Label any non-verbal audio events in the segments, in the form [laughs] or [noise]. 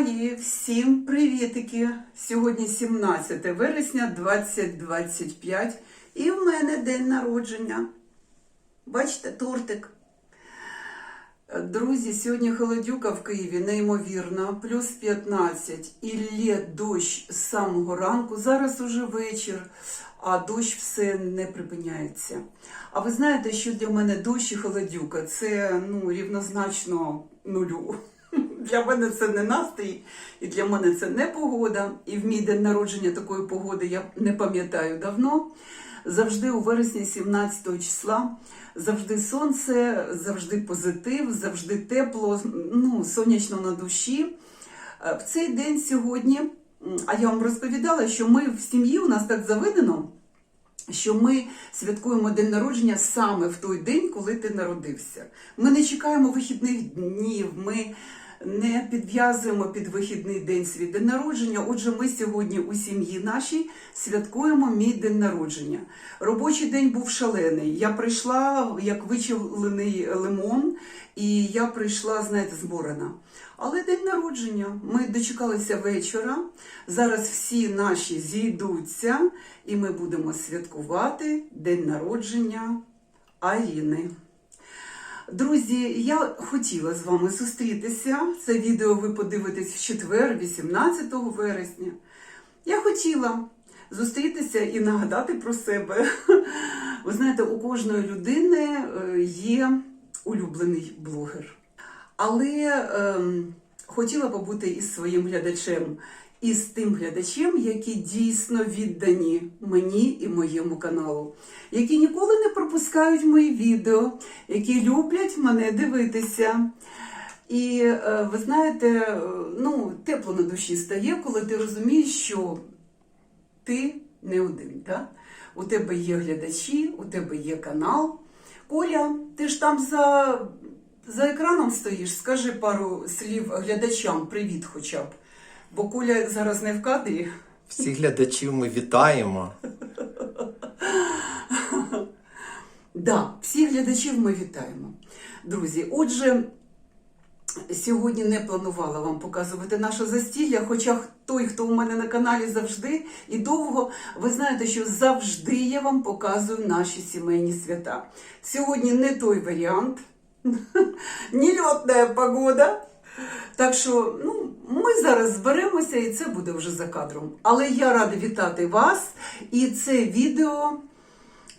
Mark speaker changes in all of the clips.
Speaker 1: мої, всім привітики! Сьогодні 17 вересня 2025 і в мене день народження. Бачите, тортик. Друзі, сьогодні холодюка в Києві неймовірна, плюс 15 і лє дощ з самого ранку. Зараз уже вечір, а дощ все не припиняється. А ви знаєте, що для мене дощ і холодюка це ну, рівнозначно нулю. Для мене це не настрій, і для мене це не погода. І в мій день народження такої погоди я не пам'ятаю давно. Завжди у вересні 17 числа, завжди сонце, завжди позитив, завжди тепло, ну, сонячно на душі. Е, В цей день сьогодні, а я вам розповідала, що ми в сім'ї у нас так заведено, що ми святкуємо день народження саме в той день, коли ти народився. Ми не чекаємо вихідних днів, ми не підв'язуємо під вихідний день свій день народження. Отже, ми сьогодні у сім'ї нашій святкуємо мій день народження. Робочий день був шалений. Я прийшла як вичавлений лимон, і я прийшла, знаєте, зборена. Але день народження. Ми дочекалися вечора. Зараз всі наші зійдуться, і ми будемо святкувати день народження Аріни. Друзі, я хотіла з вами зустрітися. Це відео ви подивитесь в четвер, 18 вересня. Я хотіла зустрітися і нагадати про себе. [laughs] Ви знаєте, у кожної людини е, є улюблений блогер. Але ем, хотіла побути із своїм глядачем, і з тим глядачем, які дійсно віддані мені і моєму каналу, які ніколи не пропускають мої відео, які люблять мене дивитися. І е, ви знаєте, е, ну, тепло на душі стає, коли ти розумієш, що ти не один. Так? У тебе є глядачі, у тебе є канал. Коля, ти ж там за, за екраном стоїш, скажи пару слів глядачам, привіт хоча б. Бо Коля зараз не в кадрі.
Speaker 2: Всіх глядачів ми вітаємо.
Speaker 1: Да, всіх глядачів ми вітаємо. Друзі, отже, сьогодні не планувала вам показувати наше застілля, хоча той, хто у мене на каналі завжди і довго, ви знаєте, що завжди я вам показую наші сімейні свята. Сьогодні не той варіант, [laughs] нельотна погода. Так що, ну, ми зараз зберемося і це буде вже за кадром. Але я рада вітати вас. І це відео,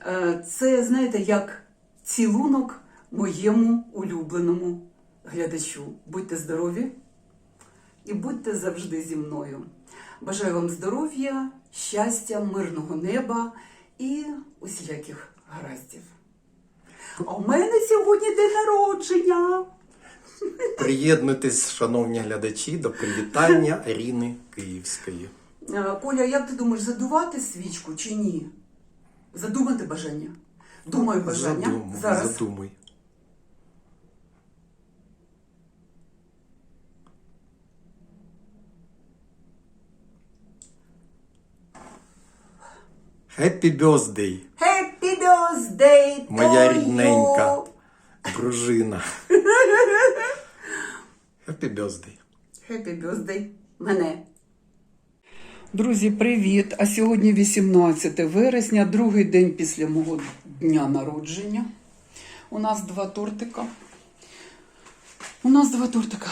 Speaker 1: е, це, знаєте, як цілунок моєму улюбленому глядачу. Будьте здорові і будьте завжди зі мною. Бажаю вам здоров'я, щастя, мирного неба і усіляких гараздів. А у мене сьогодні день народження.
Speaker 2: Приєднуйтесь, шановні глядачі, до привітання Аріни Київської.
Speaker 1: Е, Коля, як ти думаєш, задувати свічку чи ні? Задумати бажання? Думаю, бажання.
Speaker 2: Задумуй,
Speaker 1: Зараз.
Speaker 2: задумуй. Happy birthday,
Speaker 1: Happy birthday
Speaker 2: моя рідненька дружина. Happy birthday.
Speaker 1: Happy birthday мене. Друзі, привіт! А сьогодні 18 вересня, другий день після мого дня народження. У нас два тортика. У нас два тортика.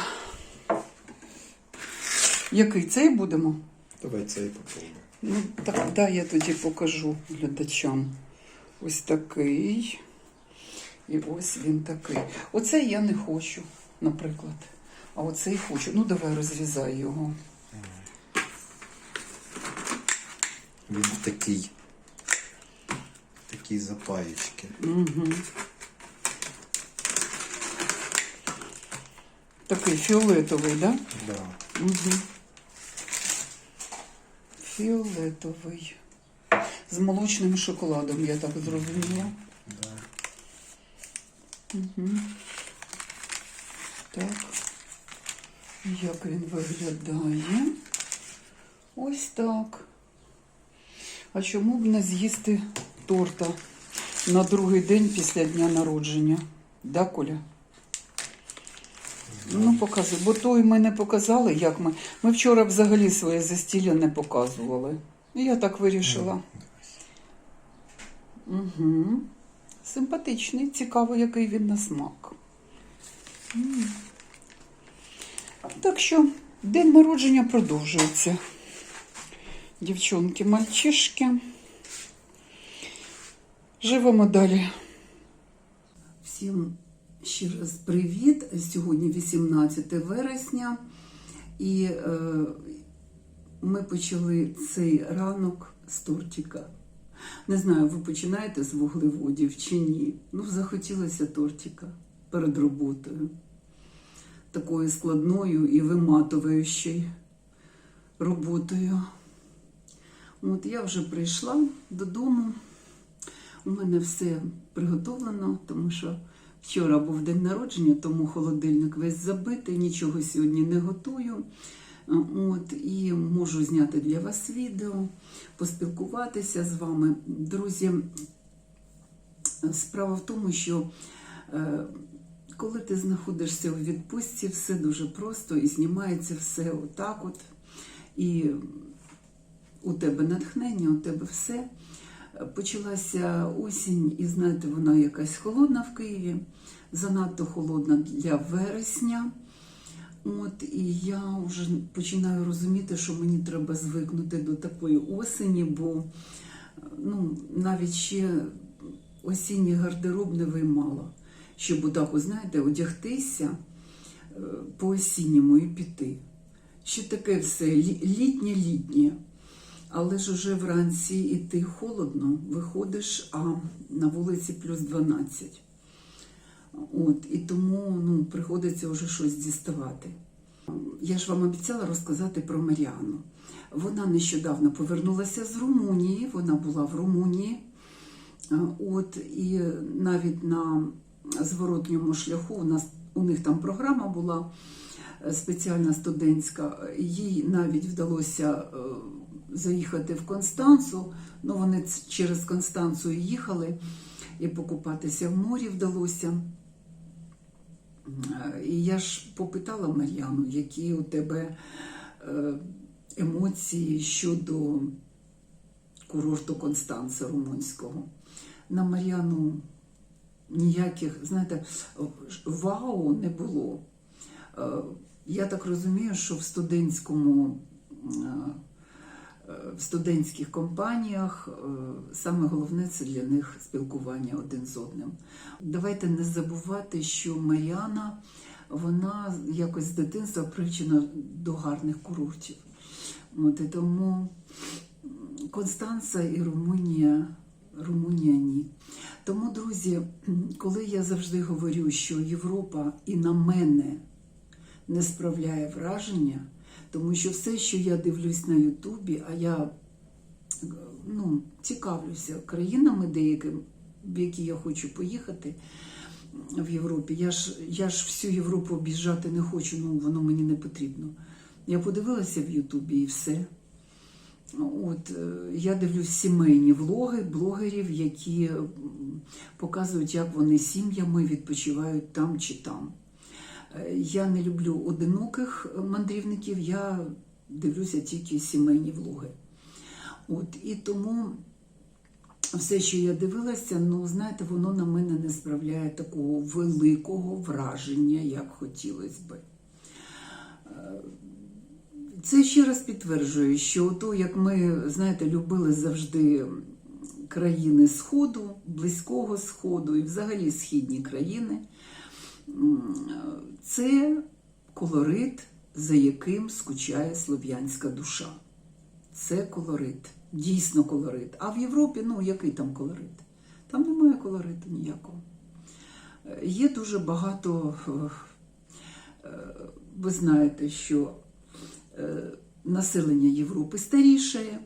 Speaker 1: Який цей будемо?
Speaker 2: Давай це і попробуємо.
Speaker 1: Ну, так, да, я тоді покажу глядачам. Ось такий. І ось він такий. Оцей я не хочу, наприклад. А оцей хочу. Ну, давай розрізай його.
Speaker 2: Він такий. Такі запаєчки.
Speaker 1: Угу. Такий фіолетовий, так? Да?
Speaker 2: Да.
Speaker 1: Угу. Фіолетовий. З молочним шоколадом, я так зрозуміла.
Speaker 2: Да.
Speaker 1: Угу. Так. Як він виглядає? Ось так. А чому б не з'їсти торта на другий день після дня народження? Да, Коля? Ну, показуй, бо той ми не показали, як ми. Ми вчора взагалі своє застілля не показували. І я так вирішила. Угу. Симпатичний, цікаво, який він на смак. Так що день народження продовжується. Дівчонки, мальчишки. Живемо далі. Всім ще раз привіт. Сьогодні 18 вересня, і е, ми почали цей ранок з тортика. Не знаю, ви починаєте з вуглеводів чи ні. Ну, захотілося тортика перед роботою. Такою складною і виматуючою роботою. От я вже прийшла додому. У мене все приготовлено, тому що вчора був день народження, тому холодильник весь забитий, нічого сьогодні не готую. От, і можу зняти для вас відео, поспілкуватися з вами. Друзі, справа в тому, що е, коли ти знаходишся у відпустці, все дуже просто і знімається все отак от. І у тебе натхнення, у тебе все. Почалася осінь, і знаєте, вона якась холодна в Києві, занадто холодна для вересня. От, і я вже починаю розуміти, що мені треба звикнути до такої осені, бо ну, навіть ще осінній гардероб не виймала, щоб отак, знаєте, одягтися е, по осінньому і піти. Ще таке все літнє-літнє. Але ж уже вранці іти холодно, виходиш, а на вулиці плюс 12. От, і тому ну, приходиться вже щось діставати. Я ж вам обіцяла розказати про Маріану. Вона нещодавно повернулася з Румунії, вона була в Румунії. От, і навіть на зворотньому шляху у нас у них там програма була спеціальна студентська. Їй навіть вдалося заїхати в Констанцу. Ну, вони через Констанцію їхали і покупатися в морі вдалося. І я ж попитала Мар'яну, які у тебе емоції щодо курорту Констанца Румунського. На Мар'яну ніяких, знаєте, вау не було. Я так розумію, що в студентському в студентських компаніях саме головне це для них спілкування один з одним. Давайте не забувати, що Маріана вона якось з дитинства привчена до гарних курортів. От, і тому Констанца і Румунія, Румунія ні. Тому, друзі, коли я завжди говорю, що Європа і на мене не справляє враження. Тому що все, що я дивлюсь на Ютубі, а я ну, цікавлюся країнами деякими, в які я хочу поїхати в Європі. Я ж я ж всю Європу об'їжджати не хочу, ну воно мені не потрібно. Я подивилася в Ютубі і все. От, Я дивлюсь сімейні влоги блогерів, які показують, як вони сім'ями відпочивають там чи там. Я не люблю одиноких мандрівників, я дивлюся тільки сімейні влоги. От, І тому все, що я дивилася, ну, знаєте, воно на мене не справляє такого великого враження, як хотілося би. Це ще раз підтверджує, що то, як ми, знаєте, любили завжди країни Сходу, Близького Сходу і взагалі східні країни це колорит, за яким скучає слов'янська душа. Це колорит, дійсно колорит. А в Європі, ну, який там колорит? Там немає колориту ніякого. Є дуже багато, ви знаєте, що населення Європи старішає,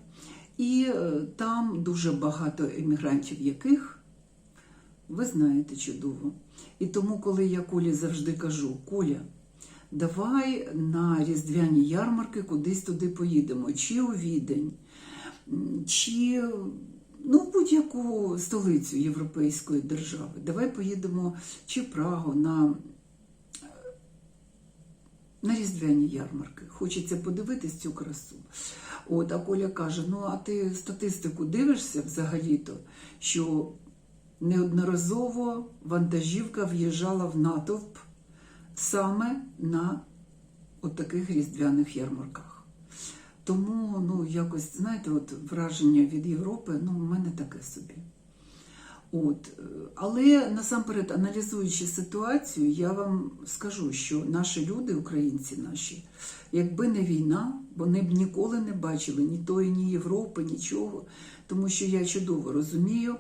Speaker 1: і там дуже багато емігрантів, яких ви знаєте чудово. І тому, коли я Колі завжди кажу, Коля, давай на різдвяні ярмарки кудись туди поїдемо, чи у Відень, чи ну, в будь-яку столицю Європейської держави. Давай поїдемо чи Прагу на на різдвяні ярмарки. Хочеться подивитись цю красу. От, а Коля каже: ну а ти статистику дивишся взагалі-то, що неодноразово вантажівка в'їжджала в натовп саме на от таких різдвяних ярмарках. Тому, ну, якось, знаєте, от враження від Європи, ну, у мене таке собі. От. е, Але насамперед, аналізуючи ситуацію, я вам скажу, що наші люди, українці наші, якби не війна, вони б ніколи не бачили ні тої, ні Європи, нічого. Тому що я чудово розумію,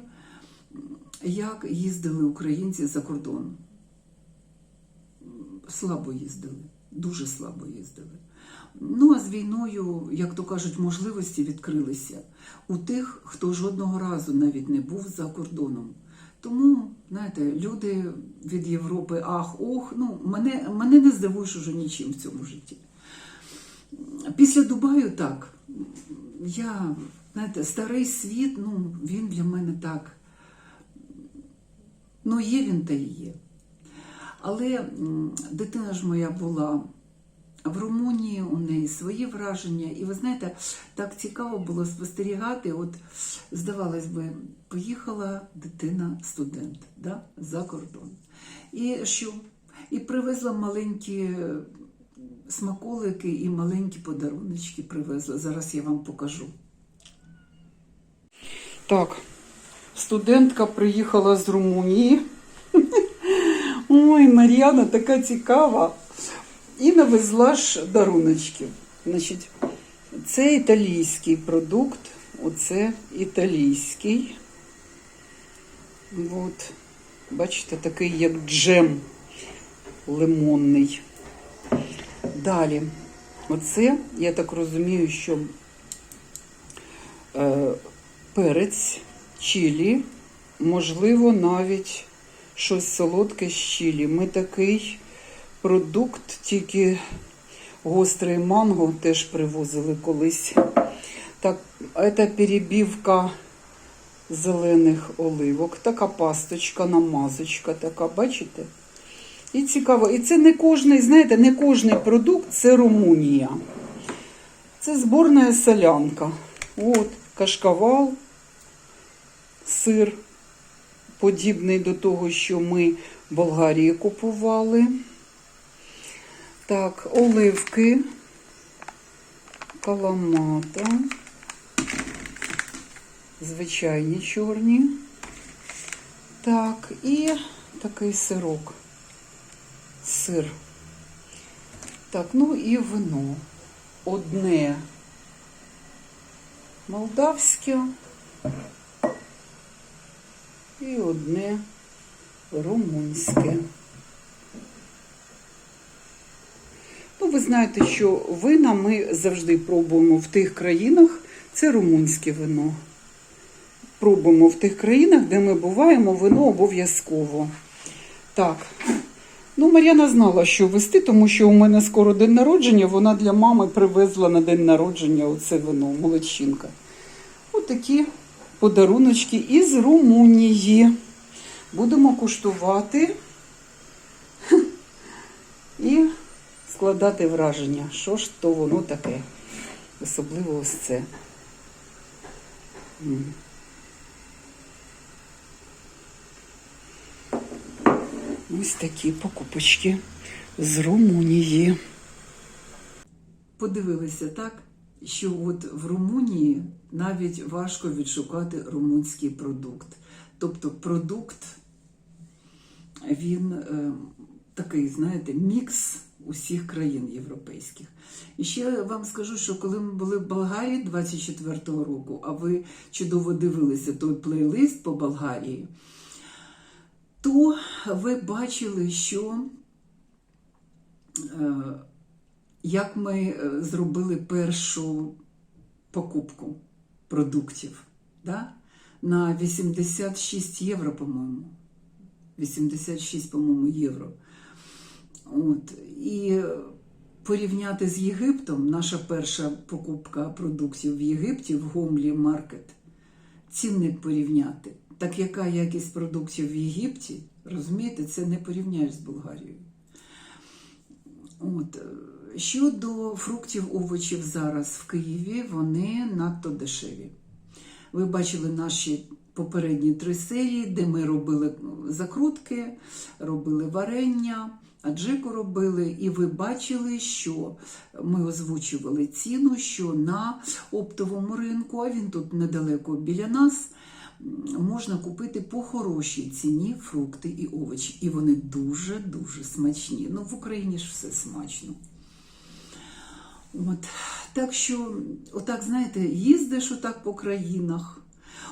Speaker 1: як їздили українці за кордон. Слабо їздили, дуже слабо їздили. Ну а з війною, як то кажуть, можливості відкрилися у тих, хто жодного разу навіть не був за кордоном. Тому, знаєте, люди від Європи, ах, ох, ну мене, мене не здивуєш уже нічим в цьому житті. Після Дубаю так. Я, знаєте, старий світ, ну, він для мене так. Ну, є він та і є. Але дитина ж моя була в Румунії, у неї свої враження. І ви знаєте, так цікаво було спостерігати. От, здавалось би, поїхала дитина-студент да, за кордон. І що? І привезла маленькі смаколики і маленькі подаруночки привезла. Зараз я вам покажу. Так, студентка приїхала з Румунії. [laughs] Ой, Мар'яна така цікава. І навезла ж даруночки. Значить, це італійський продукт, оце італійський. От, бачите, такий як джем лимонний. Далі, оце, я так розумію, що е, перець, чилі, можливо, навіть щось солодке з чилі. Ми такий продукт, тільки гострий манго теж привозили колись. Так, це перебівка зелених оливок. Така пасточка, намазочка така, бачите? І цікаво. І це не кожний, знаєте, не кожний продукт це Румунія. Це зборна солянка. От, кашкавал, сир, подібний до того, що ми в Болгарії купували. Так, оливки, каламата, звичайні чорні. Так, і такий сирок. Сир. Так, ну і вино. Одне молдавське і одне румунське. Ну, ви знаєте, що вина ми завжди пробуємо в тих країнах, це румунське вино. Пробуємо в тих країнах, де ми буваємо, вино обов'язково. Так. Ну, Мар'яна знала, що вести, тому що у мене скоро день народження, вона для мами привезла на день народження оце вино, молодчинка. Отакі подаруночки із Румунії. Будемо куштувати [laughs] і складати враження, що ж то воно таке. Особливо ось це. Ось такі покупочки з Румунії. Подивилися так, що от в Румунії навіть важко відшукати румунський продукт. Тобто продукт, він е, такий, знаєте, мікс усіх країн європейських. І ще вам скажу, що коли ми були в Болгарії 24-го року, а ви чудово дивилися той плейлист по Болгарії, то ви бачили, що е, як ми е, зробили першу покупку продуктів да? на 86 євро, по-моєму. 86, по-моєму, євро. От. І порівняти з Єгиптом, наша перша покупка продуктів в Єгипті в Гомлі Маркет, цінник порівняти. Так яка якість продуктів в Єгипті, розумієте, це не порівняєш з Болгарією. От. Щодо фруктів, овочів зараз в Києві, вони надто дешеві. Ви бачили наші попередні три серії, де ми робили закрутки, робили варення, аджику робили, і ви бачили, що ми озвучували ціну, що на оптовому ринку, а він тут недалеко біля нас, можна купити по хорошій ціні фрукти і овочі. І вони дуже-дуже смачні. Ну, в Україні ж все смачно. От. Так що, отак, знаєте, їздиш отак по країнах,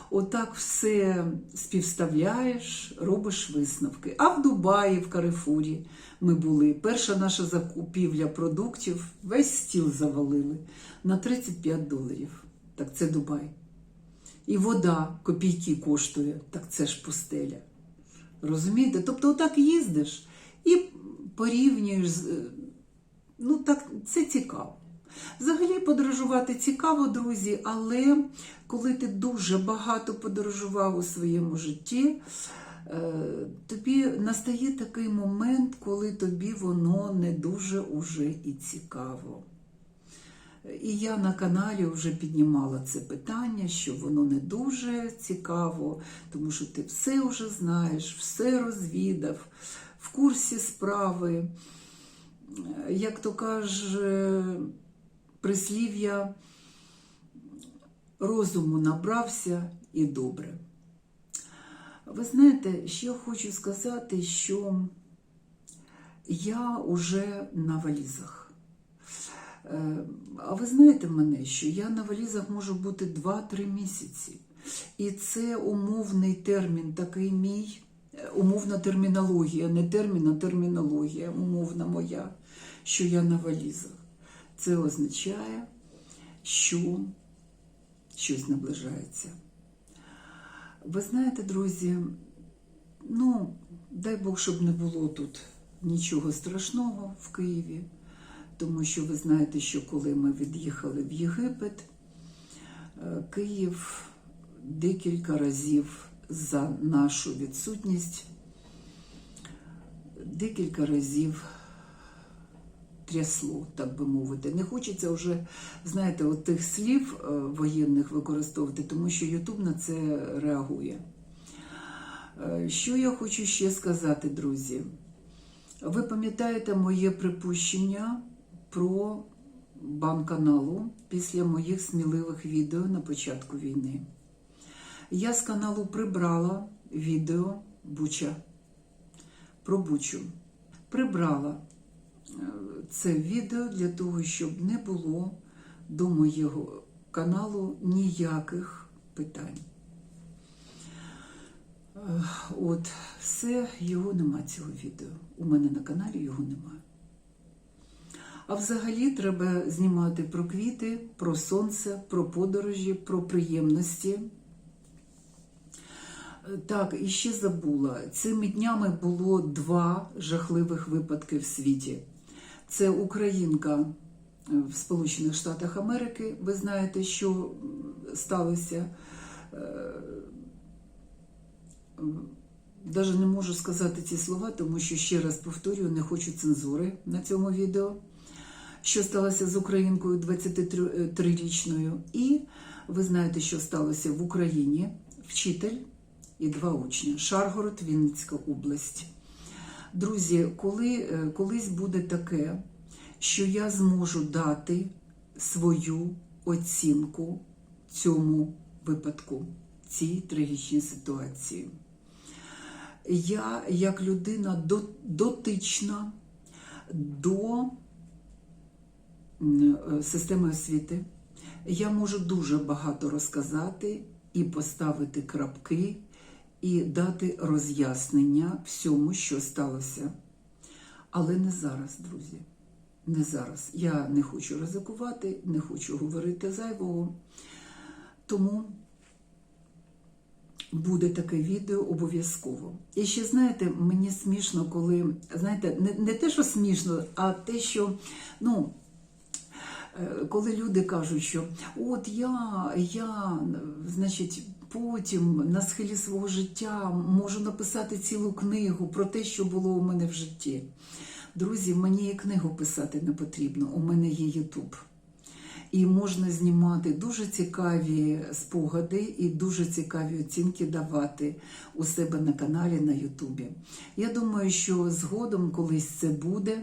Speaker 1: отак все співставляєш, робиш висновки. А в Дубаї, в Карифурі ми були. Перша наша закупівля продуктів, весь стіл завалили на 35 доларів. Так це Дубай. І вода копійки коштує, так це ж пустеля. Розумієте? Тобто, отак їздиш і порівнюєш Ну, так, це цікаво. Взагалі подорожувати цікаво, друзі, але коли ти дуже багато подорожував у своєму житті, е, тобі настає такий момент, коли тобі воно не дуже уже і цікаво. І я на каналі вже піднімала це питання, що воно не дуже цікаво, тому що ти все вже знаєш, все розвідав, в курсі справи. Як то каже прислів'я, розуму набрався і добре. Ви знаєте, ще хочу сказати, що я уже на валізах. Е, А ви знаєте мене, що я на валізах можу бути 2-3 місяці. І це умовний термін, такий мій, е, умовна термінологія, не термін, а термінологія, умовна моя, що я на валізах. Це означає, що щось наближається. Ви знаєте, друзі, ну, дай Бог, щоб не було тут нічого страшного в Києві, тому що ви знаєте, що коли ми від'їхали в Єгипет, е, Київ декілька разів за нашу відсутність, декілька разів трясло, так би мовити. Не хочеться вже, знаєте, от тих слів е, воєнних використовувати, тому що Ютуб на це реагує. Е, Що я хочу ще сказати, друзі? Ви пам'ятаєте моє припущення про бан каналу після моїх сміливих відео на початку війни. Я з каналу прибрала відео Буча про Бучу. Прибрала це відео для того, щоб не було до моєго каналу ніяких питань. Е, От, все, його нема цього відео. У мене на каналі його немає. А взагалі треба знімати про квіти, про сонце, про подорожі, про приємності. Е, Так, і ще забула. Цими днями було два жахливих випадки в світі. Це українка е, в Сполучених Штатах Америки. Ви знаєте, що сталося. Навіть не можу сказати ці слова, тому що ще раз повторюю, не хочу цензури на цьому відео. Що сталося з українкою 23-річною. І ви знаєте, що сталося в Україні. Вчитель і два учні. Шаргород, Вінницька область. Друзі, коли, е, колись буде таке, що я зможу дати свою оцінку цьому випадку, цій трагічній ситуації. Я, як людина дотична до е, системи освіти, я можу дуже багато розказати і поставити крапки, і дати роз'яснення всьому, що сталося. Але не зараз, друзі. Не зараз. Я не хочу ризикувати, не хочу говорити зайвого. Тому буде таке відео обов'язково. І ще знаєте, мені смішно, коли знаєте, не, не те, що смішно, а те, що ну. е, Коли люди кажуть, що от я, я, значить, потім на схилі свого життя можу написати цілу книгу про те, що було у мене в житті. Друзі, мені і книгу писати не потрібно. У мене є Ютуб. І можна знімати дуже цікаві спогади і дуже цікаві оцінки давати у себе на каналі на Ютубі. Я думаю, що згодом колись це буде,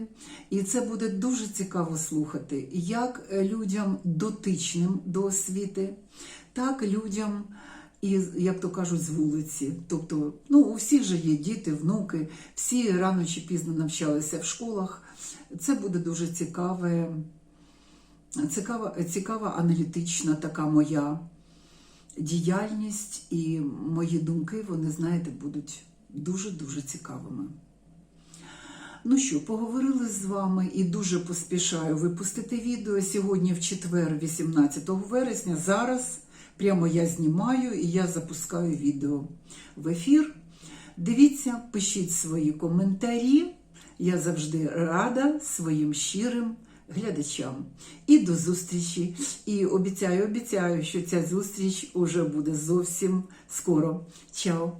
Speaker 1: і це буде дуже цікаво слухати, як людям дотичним до освіти, так людям. І, як то кажуть, з вулиці. Тобто, ну, у всіх же є діти, внуки, всі рано чи пізно навчалися в школах. Це буде дуже цікаве, цікава, цікава аналітична така моя діяльність, і мої думки, вони, знаєте, будуть дуже-дуже цікавими. Ну що, поговорили з вами і дуже поспішаю випустити відео сьогодні в четвер, 18 вересня. Зараз прямо я знімаю і я запускаю відео в ефір. Дивіться, пишіть свої коментарі. Я завжди рада своїм щирим глядачам. І до зустрічі. І обіцяю, обіцяю, що ця зустріч уже буде зовсім скоро. Чао!